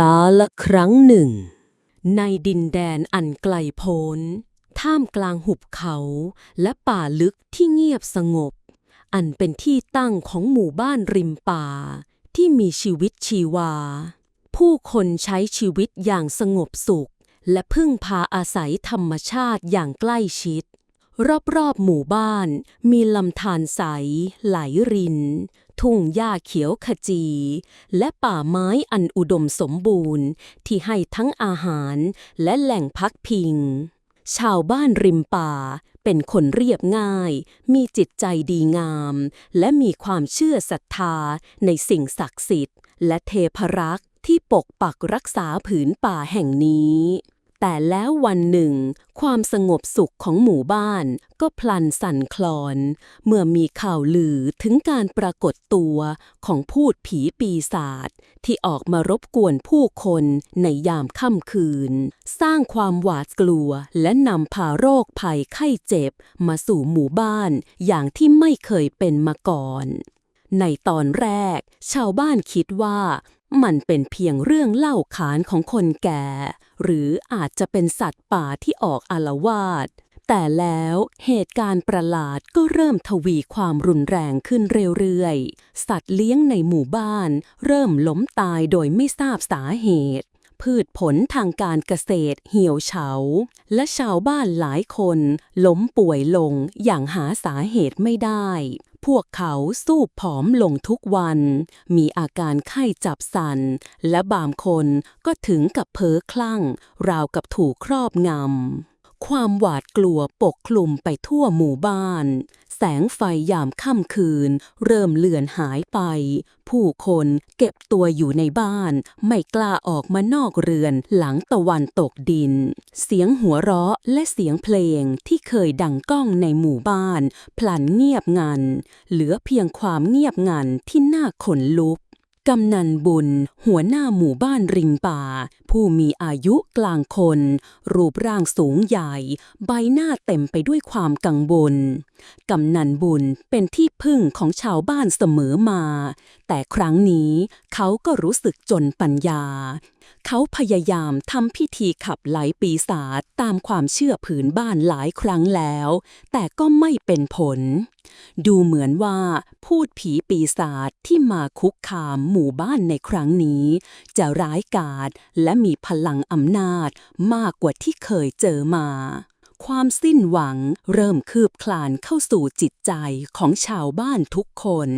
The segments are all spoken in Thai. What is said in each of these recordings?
กาละครั้งหนึ่ง ในดินแดนอันไกลโพ้น ท่ามกลางหุบเขาและป่าลึกที่เงียบสงบ อันเป็นที่ตั้งของหมู่บ้านริมป่า ที่มีชีวิตชีวา ผู้คนใช้ชีวิตอย่างสงบสุข และพึ่งพาอาศัยธรรมชาติอย่างใกล้ชิด รอบๆหมู่บ้านมีลำธารใสไหลริน ทุ่งหญ้าเขียวขจี และป่าไม้อันอุดมสมบูรณ์ ที่ให้ทั้งอาหารและแหล่งพักพิง ชาวบ้านริมป่าเป็นคนเรียบง่าย มีจิตใจดีงาม และมีความเชื่อศรัทธาในสิ่งศักดิ์สิทธิ์ และเทพรักษ์ที่ปกปักรักษาผืนป่าแห่งนี้ แต่แล้ววันหนึ่ง ความสงบสุขของหมู่บ้าน ก็พลันสั่นคลอน เมื่อมีข่าวลือถึงการปรากฏตัวของพูดผีปีศาจที่ออกมารบกวนผู้คนในยามค่ำคืน สร้างความหวาดกลัวและนำพาโรคภัยไข้เจ็บ มาสู่หมู่บ้านอย่างที่ไม่เคยเป็นมาก่อน ในตอนแรก ชาวบ้านคิดว่ามันเป็นเพียงเรื่องเล่าขานของคนแก่ หรืออาจจะเป็นสัตว์ป่าที่ออกอาละวาด แต่แล้วเหตุการณ์ประหลาดก็เริ่มทวีความรุนแรงขึ้นเรื่อยๆ สัตว์เลี้ยงในหมู่บ้าน เริ่มล้มตายโดยไม่ทราบสาเหตุ พืชผลทางการเกษตรเหี่ยวเฉา และชาวบ้านหลายคน ล้มป่วยลงอย่างหาสาเหตุไม่ได้ พวกเขาสู้ผอมลงทุกวัน มีอาการไข้จับสัน และบางคนก็ถึงกับเพ้อคลั่ง ราวกับถูกครอบงำความหวาดกลัวปกคลุมไปทั่วหมู่บ้าน แสงไฟยามค่ำคืน เริ่มเลือนหายไป ผู้คนเก็บตัวอยู่ในบ้าน ไม่กล้าออกมานอกเรือนหลังตะวันตกดิน เสียงหัวเราะและเสียงเพลงที่เคยดังก้องในหมู่บ้าน พลันเงียบงัน เหลือเพียงความเงียบงันที่น่าขนลุก กำนันบุญ หัวหน้าหมู่บ้านริมป่า ผู้มีอายุกลางคน รูปร่างสูงใหญ่ ใบหน้าเต็มไปด้วยความกังวลกำนันบุญเป็นที่พึ่งของชาวบ้านเสมอมา แต่ครั้งนี้เขาก็รู้สึกจนปัญญา เขาพยายามทำพิธีขับไล่ปีศาจตามความเชื่อผืนบ้านหลายครั้งแล้ว แต่ก็ไม่เป็นผล ดูเหมือนว่า พูดผีปีศาจที่มาคุกคามหมู่บ้านในครั้งนี้ จะร้ายกาจและมีพลังอำนาจมากกว่าที่เคยเจอมา ความสิ้นหวังเริ่มคืบคลานเข้าสู่จิตใจของชาวบ้านทุกคน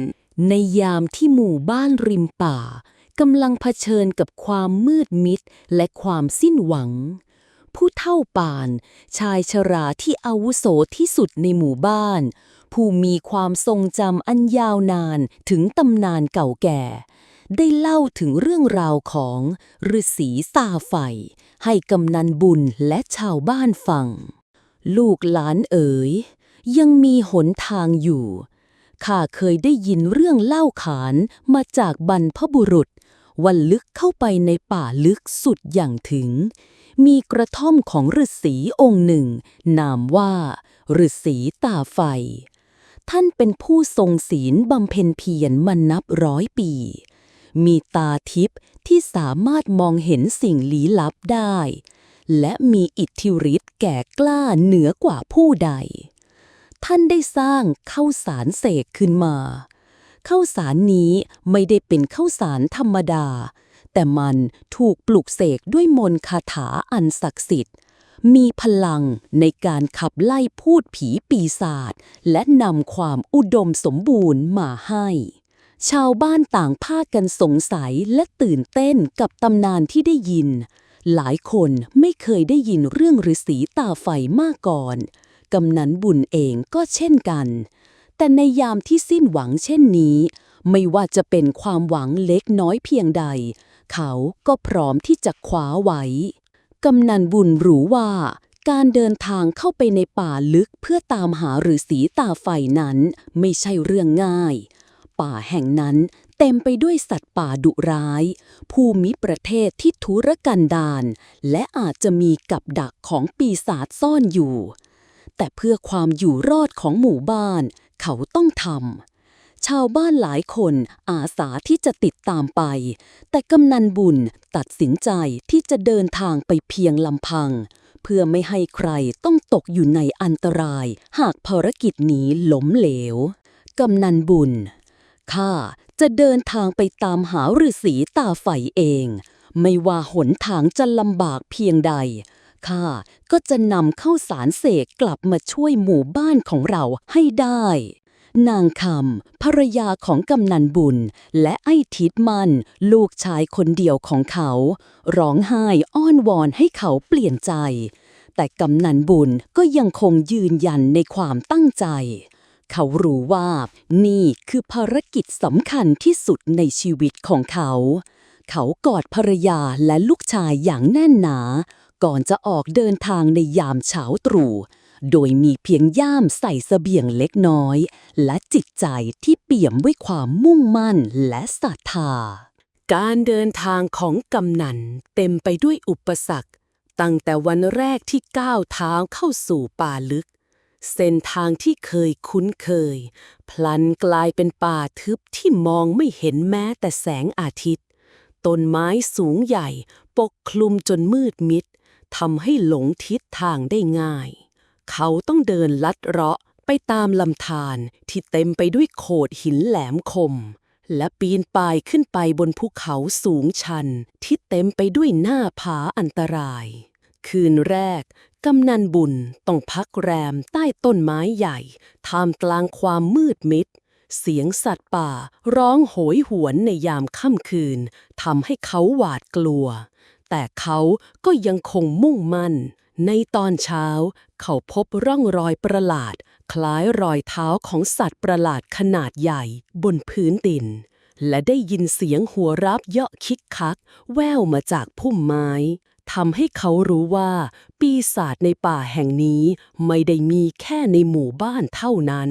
ในยามที่หมู่บ้านริมป่า กำลังเผชิญกับความมืดมิดและความสิ้นหวัง ผู้เท่าป่าน ชายชราที่อาวุโสที่สุดในหมู่บ้าน ผู้มีความทรงจำอันยาวนานถึงตำนานเก่าแก่ ได้เล่าถึงเรื่องราวของฤาษีตาไฟให้กำนันบุญและชาวบ้านฟัง ลูกหลานเอ๋ย ยังมีหนทางอยู่ข้าเคยได้ยินเรื่องเล่าขานมาจากบรรพบุรุษ วันลึกเข้าไปในป่าลึกสุดอย่างถึง มีกระท่อมของฤาษีองค์หนึ่ง นามว่าฤาษีตาไฟ ท่านเป็นผู้ทรงศีลบำเพ็ญเพียรมานับร้อยปี มีตาทิพย์ที่สามารถมองเห็นสิ่งลี้ลับได้ และมีอิทธิฤทธิ์แก่กล้าเหนือกว่าผู้ใด ท่านได้สร้างเข้าสารเสกขึ้นมา ข้าวสารนี้ไม่ได้เป็นข้าวสารธรรมดา แต่มันถูกปลุกเสกด้วยมนต์คาถาอันศักดิ์สิทธิ์ มีพลังในการขับไล่พูดผีปีศาจและนำความอุดมสมบูรณ์มาให้ ชาวบ้านต่างพากันสงสัยและตื่นเต้นกับตำนานที่ได้ยิน หลายคนไม่เคยได้ยินเรื่องฤาษีตาไฟมาก่อนกำนันบุญเองก็เช่นกัน แต่ในยามที่สิ้นหวังเช่นนี้ ไม่ว่าจะเป็นความหวังเล็กน้อยเพียงใด เขาก็พร้อมที่จะคว้าไว้กำนันบุญรู้ว่า การเดินทางเข้าไปในป่าลึกเพื่อตามหาฤาษีตาไฟนั้นไม่ใช่เรื่องง่าย ป่าแห่งนั้นเต็มไปด้วยสัตว์ป่าดุร้าย ภูมิประเทศที่ทุรกันดารและอาจจะมีกับดักของปีศาจซ่อนอยู่ แต่เพื่อความอยู่รอดของหมู่บ้าน เขาต้องทำ ชาวบ้านหลายคนอาสาที่จะติดตามไป แต่กำนันบุญตัดสินใจที่จะเดินทางไปเพียงลำพัง เพื่อไม่ให้ใครต้องตกอยู่ในอันตราย หากภารกิจนี้ล้มเหลว กำนันบุญ ข้าจะเดินทางไปตามหาฤาษีตาไฟเอง ไม่ว่าหนทางจะลำบากเพียงใด ข้าก็จะนำเข้าสารเสกกลับมาช่วยหมู่บ้านของเราให้ได้ นางคำภรรยาของกำนันบุญ และไอ้ทิดมัน ลูกชายคนเดียวของเขา ร้องไห้อ้อนวอนให้เขาเปลี่ยนใจ แต่กำนันบุญก็ยังคงยืนยันในความตั้งใจเขารู้ว่านี่คือภารกิจสำคัญที่สุดในชีวิตของเขา เขากอดภรรยาและลูกชายอย่างแน่นหนา ก่อนจะออกเดินทางในยามเช้าตรู่ โดยมีเพียงย่ามใส่เสบียงเล็กน้อย และจิตใจที่เปี่ยมด้วยความมุ่งมั่นและศรัทธา การเดินทางของกำนันเต็มไปด้วยอุปสรรค ตั้งแต่วันแรกที่ก้าวเท้าเข้าสู่ป่าลึก เส้นทางที่เคยคุ้นเคย พลันกลายเป็นป่าทึบที่มองไม่เห็นแม้แต่แสงอาทิตย์ต้นไม้สูงใหญ่ปกคลุมจนมืดมิด ทำให้หลงทิศทางได้ง่าย เขาต้องเดินลัดเลาะไปตามลำธารที่เต็มไปด้วยโขดหินแหลมคม และปีนป่ายขึ้นไปบนภูเขาสูงชันที่เต็มไปด้วยหน้าผาอันตราย คืนแรกกำนันบุญต้องพักแรมใต้ต้นไม้ใหญ่ท่ามกลางความมืดมิด เสียงสัตว์ป่าร้องโหยหวนในยามค่ำคืนทำให้เขาหวาดกลัว แต่เขาก็ยังคงมุ่งมั่น ในตอนเช้า เขาพบร่องรอยประหลาด คล้ายรอยเท้าของสัตว์ประหลาดขนาดใหญ่ บนพื้นดิน และได้ยินเสียงหัวรับเยาะคิกคัก แววมาจากพุ่มไม้ทำให้เขารู้ว่า ปีศาจในป่าแห่งนี้ไม่ได้มีแค่ในหมู่บ้านเท่านั้น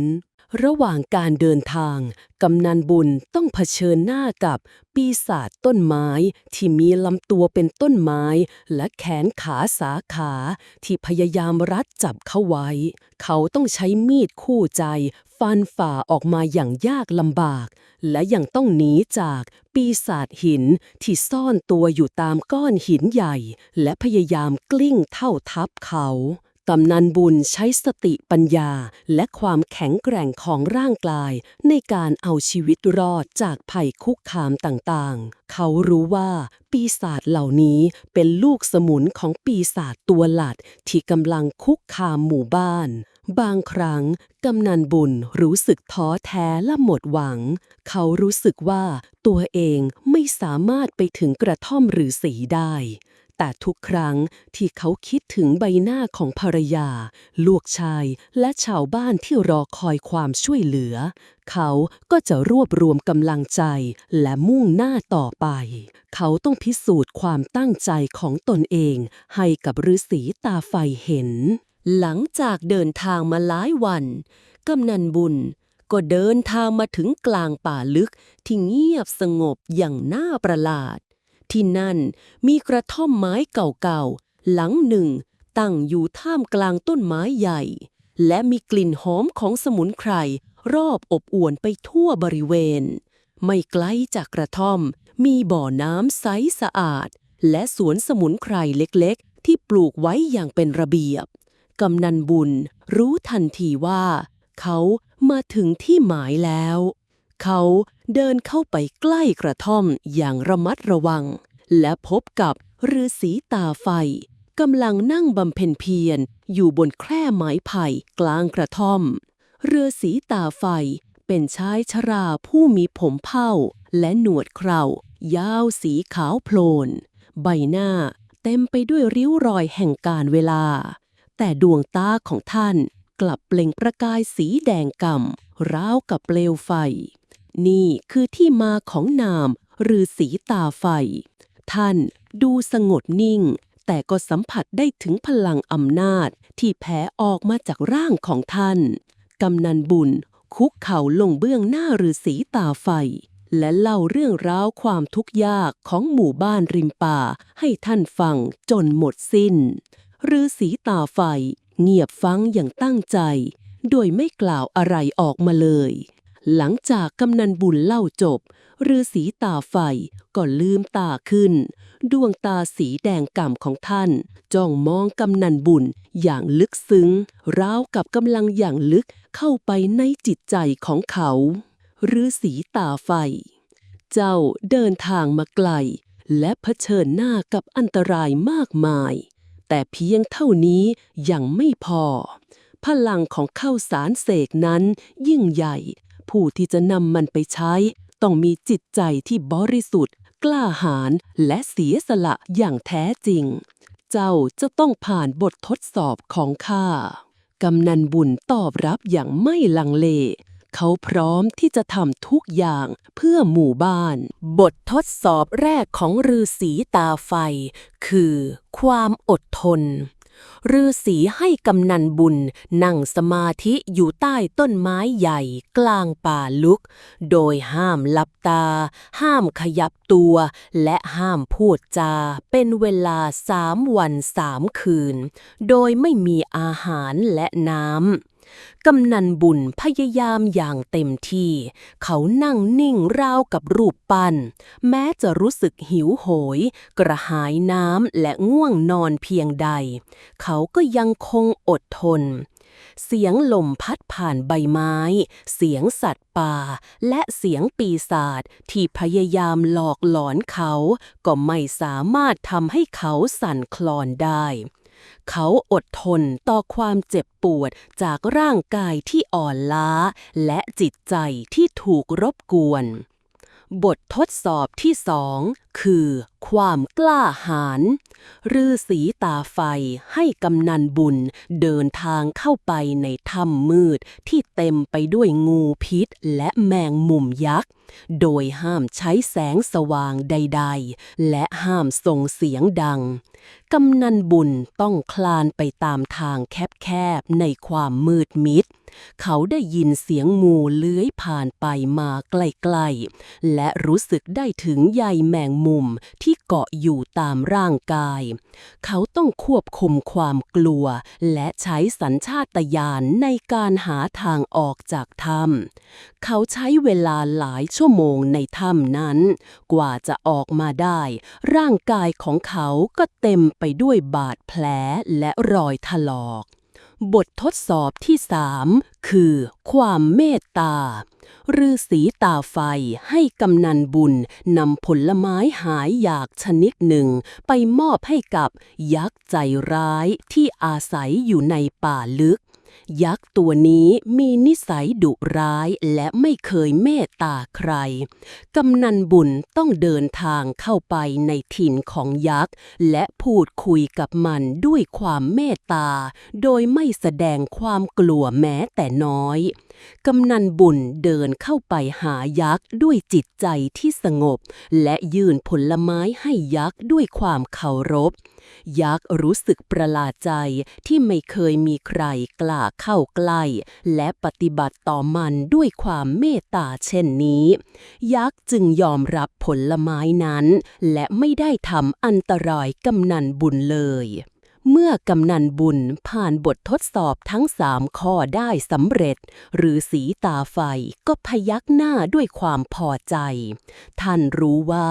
ระหว่างการเดินทาง กำนันบุญต้องเผชิญหน้ากับปีศาจต้นไม้ ที่มีลำตัวเป็นต้นไม้ และแขนขาสาขา ที่พยายามรัดจับเขาไว้ เขาต้องใช้มีดคู่ใจ ฟันฝ่าออกมาอย่างยากลำบาก และยังต้องหนีจากปีศาจหินที่ซ่อนตัวอยู่ตามก้อนหินใหญ่ และพยายามกลิ้งเท่าทับเขา กำนันบุญใช้สติปัญญาและความแข็งแกร่งของร่างกาย ในการเอาชีวิตรอดจากภัยคุกคามต่างๆ เขารู้ว่าปีศาจเหล่านี้เป็นลูกสมุนของปีศาจตัวหลัดที่กำลังคุกคามหมู่บ้าน บางครั้งกำนันบุญรู้สึกท้อแท้และหมดหวัง เขารู้สึกว่าตัวเองไม่สามารถไปถึงกระท่อมหรือสีได้ แต่ทุกครั้งที่เขาคิดถึงใบหน้าของภรรยา ลูกชายและชาวบ้านที่รอคอยความช่วยเหลือ เขาก็จะรวบรวมกำลังใจและมุ่งหน้าต่อไป เขาต้องพิสูจน์ความตั้งใจของตนเอง ให้กับฤาษีตาไฟเห็น หลังจากเดินทางมาหลายวันกำนันบุญก็เดินทางมาถึงกลางป่าลึกที่เงียบสงบอย่างน่าประหลาด ที่นั่นมีกระท่อมไม้เก่าๆ หลังหนึ่ง ตั้งอยู่ท่ามกลางต้นไม้ใหญ่ และมีกลิ่นหอมของสมุนไพรรอบอบอวนไปทั่วบริเวณ ไม่ไกลจากกระท่อม มีบ่อน้ำใสสะอาด และสวนสมุนไพรเล็กๆ ที่ปลูกไว้อย่างเป็นระเบียบ กำนันบุญรู้ทันทีว่า เขามาถึงที่หมายแล้ว เขาเดินเข้าไปใกล้กระท่อมอย่างระมัดระวัง และพบกับฤาษีตาไฟกำลังนั่งบำเพ็ญเพียรอยู่บนแคร่ไม้ไผ่กลางกระท่อมฤาษีตาไฟเป็นชายชราผู้มีผมเผ้าและหนวดเครายาวสีขาวโพลน ใบหน้าเต็มไปด้วยริ้วรอยแห่งการเวลา แต่ดวงตาของท่านกลับเปล่งประกายสีแดงก่ำราวกับเปลวไฟ นี่คือที่มาของนามฤาษีตาไฟ ท่านดูสงบนิ่ง แต่ก็สัมผัสได้ถึงพลังอำนาจที่แผ่ออกมาจากร่างของท่าน กำนันบุญ คุกเข่าลงเบื้องหน้าฤาษีตาไฟ และเล่าเรื่องราวความทุกข์ยากของหมู่บ้านริมป่า ให้ท่านฟังจนหมดสิ้นฤาษีตาไฟ เงียบฟังอย่างตั้งใจ โดยไม่กล่าวอะไรออกมาเลย หลังจากกำนันบุญเล่าจบฤาษีตาไฟก็ลืมตาขึ้น ดวงตาสีแดงก่ำของท่าน จ้องมองกำนันบุญอย่างลึกซึ้ง ราวกับกำลังอย่างลึกเข้าไปในจิตใจของเขาฤาษีตาไฟ เจ้าเดินทางมาไกล และเผชิญหน้ากับอันตรายมากมาย แต่เพียงเท่านี้ยังไม่พอ พลังของข้าวสารเสกนั้นยิ่งใหญ่ ผู้ที่จะนำมันไปใช้ ต้องมีจิตใจที่บริสุทธิ์ กล้าหาญและเสียสละอย่างแท้จริง เจ้าจะต้องผ่านบททดสอบของข้ากำนันบุญตอบรับอย่างไม่ลังเล เขาพร้อมที่จะทำทุกอย่างเพื่อหมู่บ้าน บททดสอบแรกของฤาษีตาไฟ คือความอดทน ฤาษีให้กำนันบุญนั่งสมาธิอยู่ใต้ต้นไม้ใหญ่กลางป่าลุก โดยห้ามหลับตา ห้ามขยับตัว และห้ามพูดจา เป็นเวลาสามวันสามคืน โดยไม่มีอาหารและน้ำ กำนันบุญพยายามอย่างเต็มที่ เขานั่งนิ่งราวกับรูปปั้น แม้จะรู้สึกหิวโหย กระหายน้ำและง่วงนอนเพียงใด เขาก็ยังคงอดทน เสียงลมพัดผ่านใบไม้ เสียงสัตว์ป่า และเสียงปีศาจที่พยายามหลอกหลอนเขา ก็ไม่สามารถทำให้เขาสั่นคลอนได้ เขาอดทนต่อความเจ็บปวดจากร่างกายที่อ่อนล้า และจิตใจที่ถูกรบกวน บททดสอบที่สองคือ ความกล้าหาญฤาษีตาไฟให้กำนันบุญเดินทางเข้าไปในถ้ำมืดที่เต็มไปด้วยงูพิษและแมงมุมยักษ์ โดยห้ามใช้แสงสว่างใดๆ และห้ามส่งเสียงดัง กำนันบุญต้องคลานไปตามทางแคบๆในความมืดมิด เขาได้ยินเสียงงูเลื้อยผ่านไปมาใกล้ๆและรู้สึกได้ถึงใยแมงมุมที่เกาะอยู่ตามร่างกาย เขาต้องควบคุมความกลัว และใช้สัญชาตญาณในการหาทางออกจากถ้ำเขาใช้เวลาหลายชั่วโมงในถ้ำนั้น กว่าจะออกมาได้ ร่างกายของเขาก็เต็มไปด้วยบาดแผลและรอยถลอก บททดสอบที่สามคือ ความเมตตาฤาษีตาไฟให้กำนันบุญนำผลไม้หายอยากชนิดหนึ่ง ไปมอบให้กับยักษ์ใจร้ายที่อาศัยอยู่ในป่าลึก ยักษ์ตัวนี้มีนิสัยดุร้ายและไม่เคยเมตตาใคร กำนันบุญต้องเดินทางเข้าไปในถิ่นของยักษ์ และพูดคุยกับมันด้วยความเมตตา โดยไม่แสดงความกลัวแม้แต่น้อย กำนันบุญเดินเข้าไปหายักษ์ด้วยจิตใจที่สงบ และยื่นผลไม้ให้ยักษ์ด้วยความเคารพ ยักษ์รู้สึกประหลาดใจที่ไม่เคยมีใครกล้าเข้าใกล้ และปฏิบัติต่อมันด้วยความเมตตาเช่นนี้ ยักษ์จึงยอมรับผลไม้นั้น และไม่ได้ทำอันตรายกำนันบุญเลย เมื่อกำนันบุญผ่านบททดสอบทั้งสามข้อได้สำเร็จ หรือสีตาไฟก็พยักหน้าด้วยความพอใจ ท่านรู้ว่า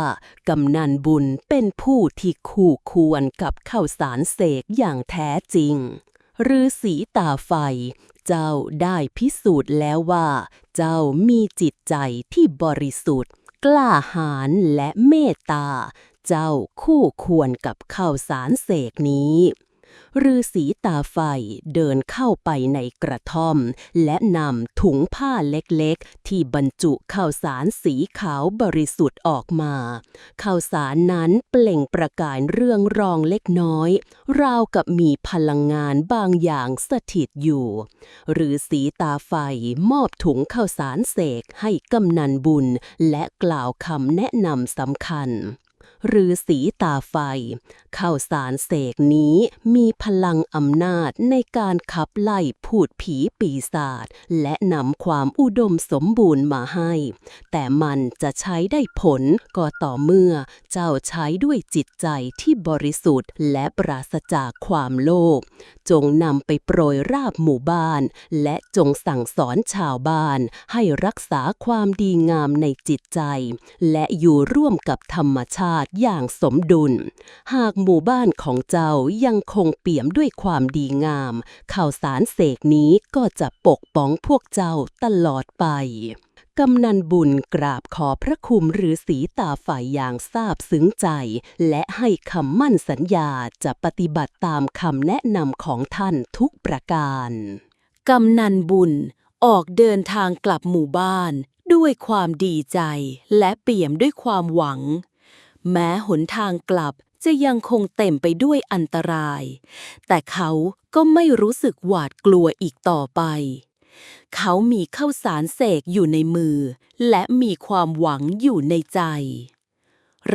กำนันบุญเป็นผู้ที่คู่ควรกับข้าวสารเสกอย่างแท้จริงฤาษีตาไฟ เจ้าได้พิสูจน์แล้วว่า เจ้ามีจิตใจที่บริสุทธิ์ กล้าหาญและเมตตา เจ้าคู่ควรกับข้าวสารเสกนี้ฤาษีตาไฟเดินเข้าไปในกระท่อม และนำถุงผ้าเล็กๆ ที่บรรจุข้าวสารสีขาวบริสุทธิ์ออกมาข้าวสารนั้นเปล่งประกายเรื่องรองเล็กน้อย ราวกับมีพลังงานบางอย่างสถิตอยู่หรือสีตาไฟมอบถุงข้าวสารเสกให้กำนันบุญ และกล่าวคำแนะนำสำคัญ หรือสีตาไฟข้าวสารเสกนี้มีพลังอำนาจในการขับไล่พูดผีปีศาจและนำความอุดมสมบูรณ์มาให้ แต่มันจะใช้ได้ผลก็ต่อเมื่อเจ้าใช้ด้วยจิตใจที่บริสุทธิ์ และปราศจากความโลภจงนำไปโปรยราบหมู่บ้าน และจงสั่งสอนชาวบ้าน ให้รักษาความดีงามในจิตใจ และอยู่ร่วมกับธรรมชาติอย่างสมดุล หากหมู่บ้านของเจ้ายังคงเปี่ยมด้วยความดีงาม ข่าวสารเสกนี้ก็จะปกป้องพวกเจ้าตลอดไปกำนันบุญกราบขอพระคุมฤาษีตาฝ่ายอย่างซาบซึ้งใจ และให้คำมั่นสัญญาจะปฏิบัติตามคำแนะนำของท่านทุกประการ กำนันบุญออกเดินทางกลับหมู่บ้าน ด้วยความดีใจและเปี่ยมด้วยความหวัง แม้หนทางกลับจะยังคงเต็มไปด้วยอันตราย แต่เขาก็ไม่รู้สึกหวาดกลัวอีกต่อไป เขามีข้าวสารเสกอยู่ในมือ และมีความหวังอยู่ในใจ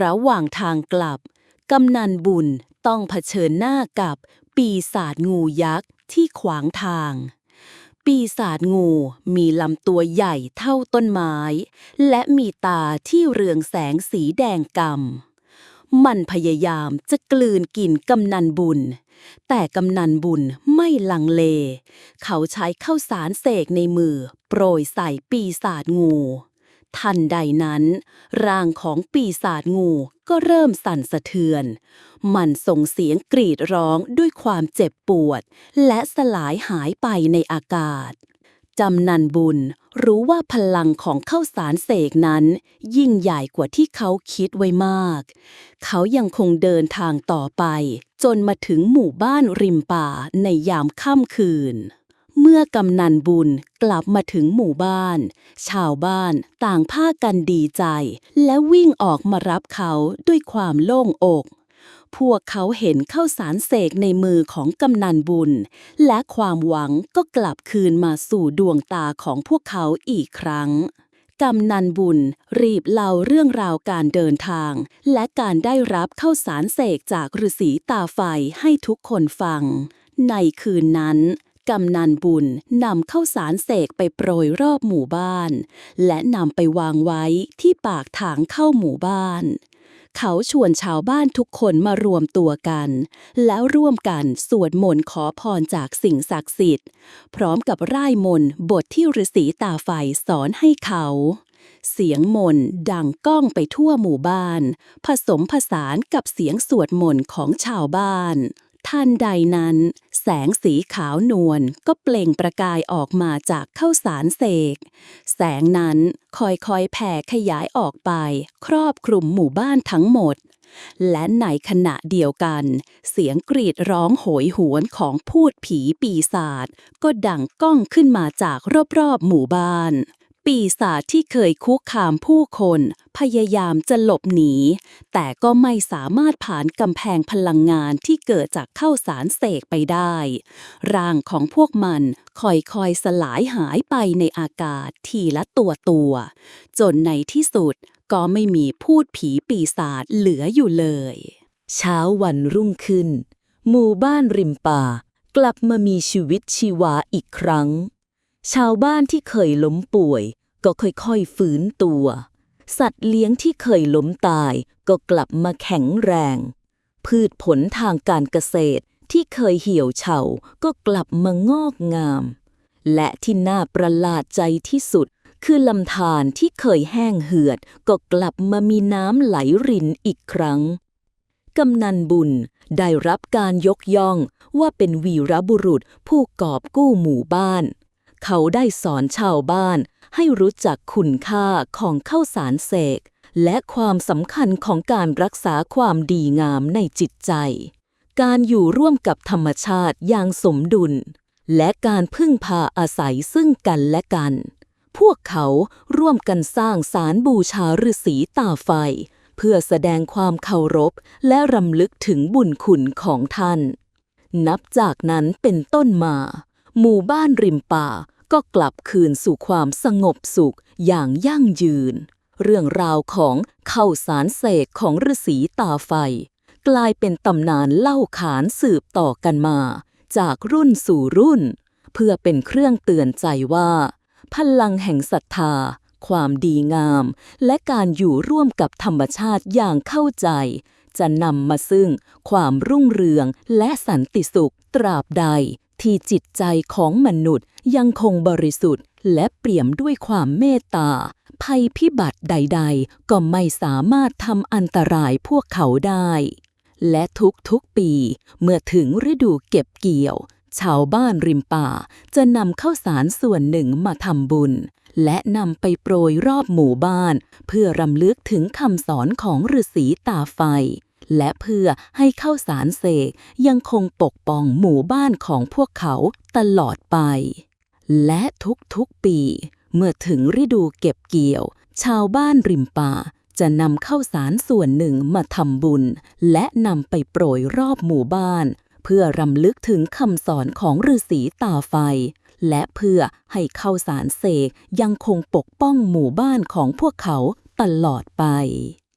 ระหว่างทางกลับ กำนันบุญต้องเผชิญหน้ากับปีศาจงูยักษ์ที่ขวางทาง ปีศาจงูมีลำตัวใหญ่เท่าต้นไม้ และมีตาที่เรืองแสงสีแดงกำมันพยายามจะกลืนกินกำนันบุญ แต่กำนันบุญไม่ลังเล เขาใช้ข้าวสารเสกในมือ โปรยใส่ปีศาจงู ทันใดนั้น ร่างของปีศาจงูก็เริ่มสั่นสะเทือน มันส่งเสียงกรีดร้องด้วยความเจ็บปวด และสลายหายไปในอากาศ จำนันบุญรู้ว่าพลังของข้าวสารเสกนั้น ยิ่งใหญ่กว่าที่เขาคิดไว้มาก เขายังคงเดินทางต่อไป จนมาถึงหมู่บ้านริมป่าในยามค่ำคืน เมื่อกำนันบุญกลับมาถึงหมู่บ้าน ชาวบ้านต่างพากันดีใจ และวิ่งออกมารับเขาด้วยความโล่งอก พวกเขาเห็นข้าวสารเสกในมือของกำนันบุญ และความหวังก็กลับคืนมาสู่ดวงตาของพวกเขาอีกครั้งกำนันบุญรีบเล่าเรื่องราวการเดินทาง และการได้รับเข้าสารเสกจากฤาษีตาไฟให้ทุกคนฟัง ในคืนนั้น กำนันบุญนำข้าวสารเสกไปโปรยรอบหมู่บ้าน และนำไปวางไว้ที่ปากทางเข้าหมู่บ้าน เขาชวนชาวบ้านทุกคนมารวมตัวกัน แล้วร่วมกันสวดมนต์ขอพรจากสิ่งศักดิ์สิทธิ์ พร้อมกับร่ายมนต์บทที่ฤาษีตาไฟสอนให้เขาเสียงมนต์ดังก้องไปทั่วหมู่บ้าน ผสมผสานกับเสียงสวดมนต์ของชาวบ้านทันใดนั้น แสงสีขาวนวลก็เปล่งประกายออกมาจากข้าวสารเสก แสงนั้นค่อยๆแผ่ขยายออกไป ครอบคลุมหมู่บ้านทั้งหมด และในขณะเดียวกัน เสียงกรีดร้องโหยหวนของพูดผีปีศาจก็ดังก้องขึ้นมาจากรอบๆหมู่บ้าน ปีศาจที่เคยคุกคามผู้คน พยายามจะหลบหนี แต่ก็ไม่สามารถผ่านกำแพงพลังงานที่เกิดจากเข้าสารเสกไปได้ ร่างของพวกมันค่อยๆสลายหายไปในอากาศทีละตัวตัวๆจนในที่สุดก็ไม่มีพูดผีปีศาจเหลืออยู่เลย เช้าวันรุ่งขึ้น หมู่บ้านริมป่า กลับมามีชีวิตชีวาอีกครั้ง ชาวบ้านที่เคยล้มป่วย ก็ค่อยๆฟื้นตัว สัตว์เลี้ยงที่เคยล้มตายก็กลับมาแข็งแรง พืชผลทางการเกษตรที่เคยเหี่ยวเฉาก็กลับมางอกงาม และที่น่าประหลาดใจที่สุด คือลำธารที่เคยแห้งเหือด ก็กลับมามีน้ำไหลรินอีกครั้งกำนันบุญได้รับการยกย่องว่าเป็นวีรบุรุษผู้กอบกู้หมู่บ้าน เขาได้สอนชาวบ้านให้รู้จักคุณค่าของข้าวสารเสก และความสำคัญของการรักษาความดีงามในจิตใจ การอยู่ร่วมกับธรรมชาติอย่างสมดุล และการพึ่งพาอาศัยซึ่งกันและกัน พวกเขาร่วมกันสร้างสารบูชาฤาษีตาไฟ เพื่อแสดงความเคารพและรำลึกถึงบุญคุณของท่าน นับจากนั้นเป็นต้นมา หมู่บ้านริมป่า ก็กลับคืนสู่ความสงบสุขอย่างยั่งยืน เรื่องราวของเข้าสารเสกของฤาษีตาไฟ กลายเป็นตำนานเล่าขานสืบต่อกันมา จากรุ่นสู่รุ่น เพื่อเป็นเครื่องเตือนใจว่า พลังแห่งศรัทธา ความดีงาม และการอยู่ร่วมกับธรรมชาติอย่างเข้าใจ จะนำมาซึ่งความรุ่งเรืองและสันติสุขตราบใด ที่จิตใจของมนุษย์ยังคงบริสุทธิ์ และเปี่ยมด้วยความเมตตา ภัยพิบัติใด ๆ ก็ไม่สามารถทำอันตรายพวกเขาได้ และทุกๆปี เมื่อถึงฤดูเก็บเกี่ยว ชาวบ้านริมป่าจะนำข้าวสารส่วนหนึ่งมาทำบุญ และนำไปโปรยรอบหมู่บ้าน เพื่อรำลึกถึงคำสอนของฤาษีตาไฟ และเพื่อให้ข้าวสารเสกยังคงปกป้องหมู่บ้านของพวกเขาตลอดไป และทุกๆปี เมื่อถึงฤดูเก็บเกี่ยว ชาวบ้านริมป่าจะนำข้าวสารส่วนหนึ่งมาทำบุญ และนำไปโปรยรอบหมู่บ้าน เพื่อรำลึกถึงคำสอนของฤาษีตาไฟ และเพื่อให้ข้าวสารเสกยังคงปกป้องหมู่บ้านของพวกเขาตลอดไป